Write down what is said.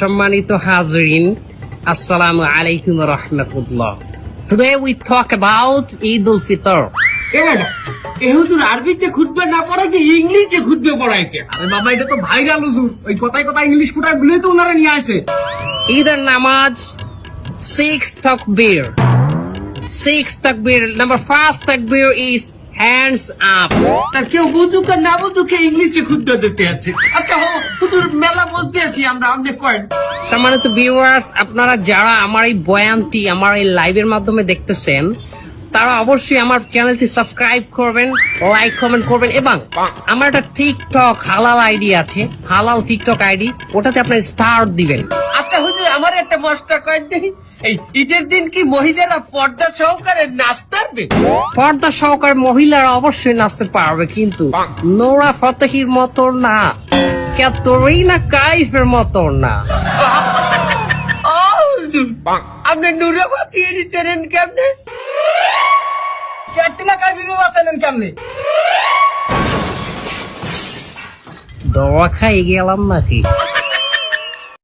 সম্মানিত হাজরিন আসসালামু আলাইকুম রহমতুল্লাহ। Today we talk about Eid ul Fitr A madam এ হুজুর আরবিতে না পড়া ইংলিশে খুদবে পড়ায় কে? আরে বাবা এটা তো ভাইরাল হুজুর। ওই কথায় কথায় ইংলিশ তো ওনারা নিয়ে আসে। ঈদের নামাজ সিক্স তাকবীর সিক্স তাকবীর নাম্বার ফার্স্ট তাকবীর ইজ হ্যান্ডস আপ তার কেউ বুঝুক আর না বুঝুক ইংলিশে দিতে আছে। আচ্ছা মেলা বলতে আছি আমরা আপনি কয়েন সম্মানিত ভিউয়ার্স আপনারা যারা আমার এই বয়ানটি আমার এই লাইভের মাধ্যমে দেখতেছেন তারা অবশ্যই আমার চ্যানেলটি সাবস্ক্রাইব করবেন লাইক কমেন্ট করবেন এবং আমার একটা টিকটক হালাল আইডি আছে হালাল টিকটক আইডি ওটাতে আপনার স্টার দিবেন। আচ্ছা হুজুর আমার একটা মস্তা কয়েন দেখি এই ঈদের দিন কি মহিলারা পর্দা সহকারে নাচতে পারবে? পর্দা সহকারে মহিলারা অবশ্যই নাচতে পারবে কিন্তু নোরা ফতেহির মতো না। কাইফের মতো না ও হুজুর আপনি নুরে বাতিয়ে নিচ্ছেন কেমনে ক্যাটরিনা কাইফিকে বাঁচালেন কেমনে? দোয়া খাই গেলাম নাকি?